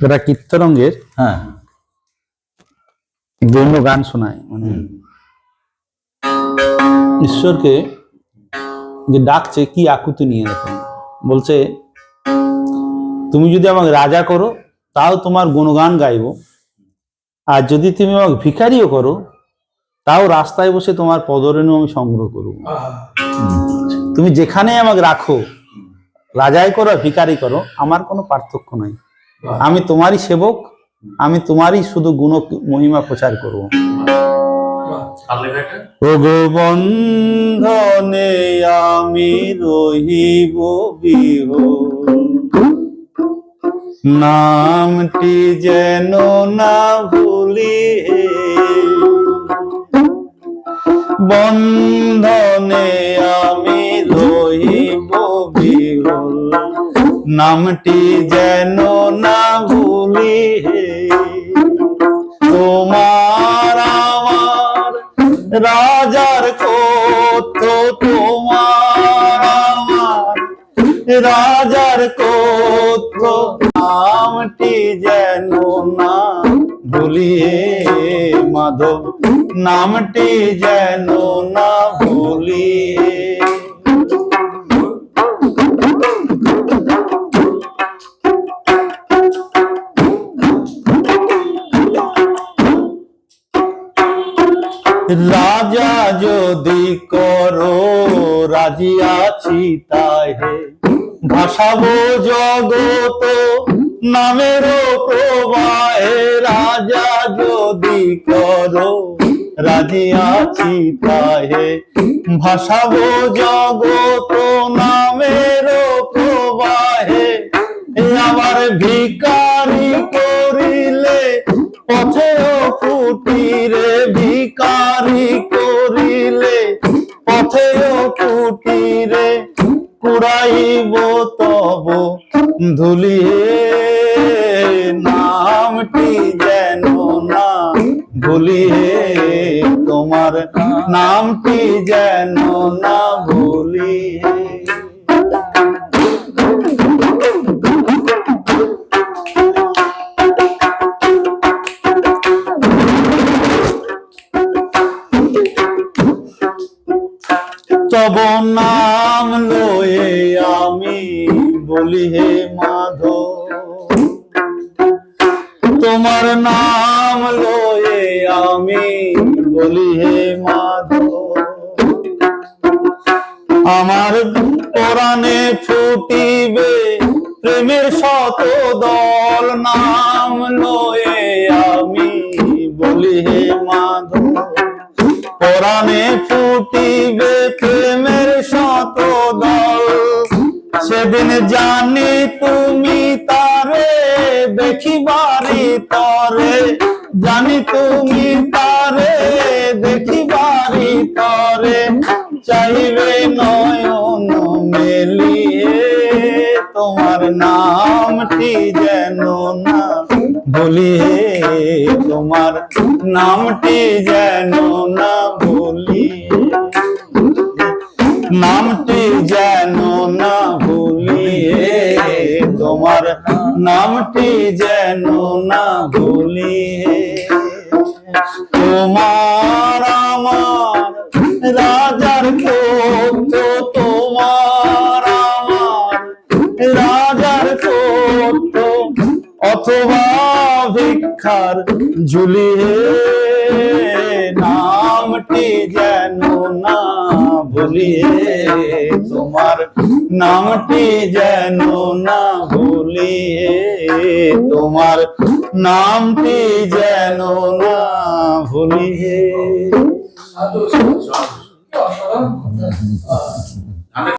যারা কীর্তরঙ্গের হ্যাঁ। গৌণ গান শোনায় মানে ঈশ্বরকে যে ডাকছে কি আকুতি নিয়ে দেখুন বলছে তুমি যদি আমাকে রাজা করো তাও তোমার গুণগান গাইবো। আর যদি তুমি আমাকে ভিখারিও করো তাও রাস্তায় বসে তোমার পদরেণু আমি সংগ্রহ করব। তুমি যেখানে আমাকে রাখো রাজাই করো আর ভিখারি করো আমার কোনো পার্থক্য নাই। আমি তোমারই সেবক আমি তোমারই শুধু গুণ মহিমা প্রচার করব। বন্ধনে আমি রহিব বিহ। নামটি যেন না ভুলি। বন্ধনে আমি নামটি যেন না ভুলি তোমার আমার রাজার কত তোমার আমার রাজার কত নামটি যেন না ভুলিয়ে মাধব নামটি যেন না ভুলিয়ে রাজা যদি করো, রাজি আছি তাই হে। ভাসাবো জগত নামের প্রবাহে, রাজা যদি করো, রাজি আছি তাই হে। ভাসাবো জগত নামের প্রবাহে, এ আমার ভিকারি করিলে পথেও কুটিরে ভিকারি করিলে, পথেও কুটিরে কুড়াইব তব, ধুলিয়ে নামটি যেন না ভুলিয়ে, তোমার নামটি যেন না ভুলিয়ে। তব নাম লয়ে আমি বলি হে মাধব। তোমার নাম লয়ে আমি বলি হে আমার পরাণে ফুটিবে প্রেমের শত দল। নাম লয়ে আমি বলি হে মাধব। সেদিন জানি তুমি তারে দেখিবারি তরে। জানি তুমি তারে দেখিবারি তরে। চাইবে নয়ন মেলিয়ে, তোমার নামটি যেন না ভুলিয়ে, তোমার নামটি যেন না নামটি যেন না ভুলিয়ে, তোমার নামটি যেন না ভুলিয়ে। তোমার আমার রাজার কত তোমার আমার রাজার কত অথবা ভিক্ষার ঝুলিয়ে। নামটি যেন ভুলিয়ে তোমার নামটি যেন না ভুলিয়ে তোমার নামটি যেন না ভুলিয়ে।